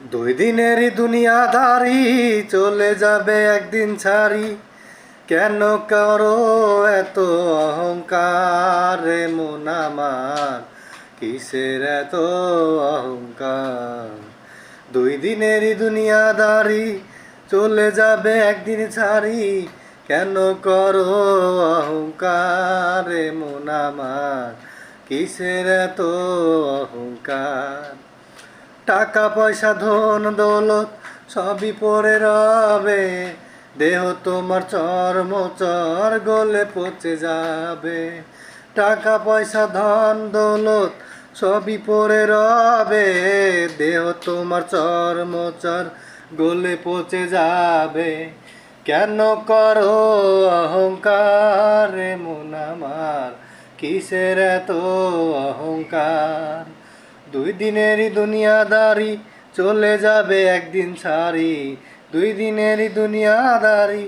দুই দিনেরই দুনিয়াদারি চলে যাবে একদিন ছাড়ি। কেন করো এত অহংকার মন আমার? কিসের এত অহংকার? দুই দিনেরই দুনিয়াদারি চলে যাবে একদিন ছাড়ি। কেন করো অহংকার মন আমার? কিসের এত অহংকার? টাকা পয়সা ধন, দৌলত সবই পড়ে রবে। দেহ তোমার চর্ম চর গলে পচে যাবে। টাকা পয়সা ধন, দৌলত সবই পড়ে রবে। দেহ তোমার চর্ম চর গলে পচে যাবে। কেন করো অহংকার মন আমার? কিসের এত অহংকার? দুই দিনেরই দুনিয়াদারি চলে যাবে একদিন ছাড়ি দুই দিনেরই দুনিয়াদারি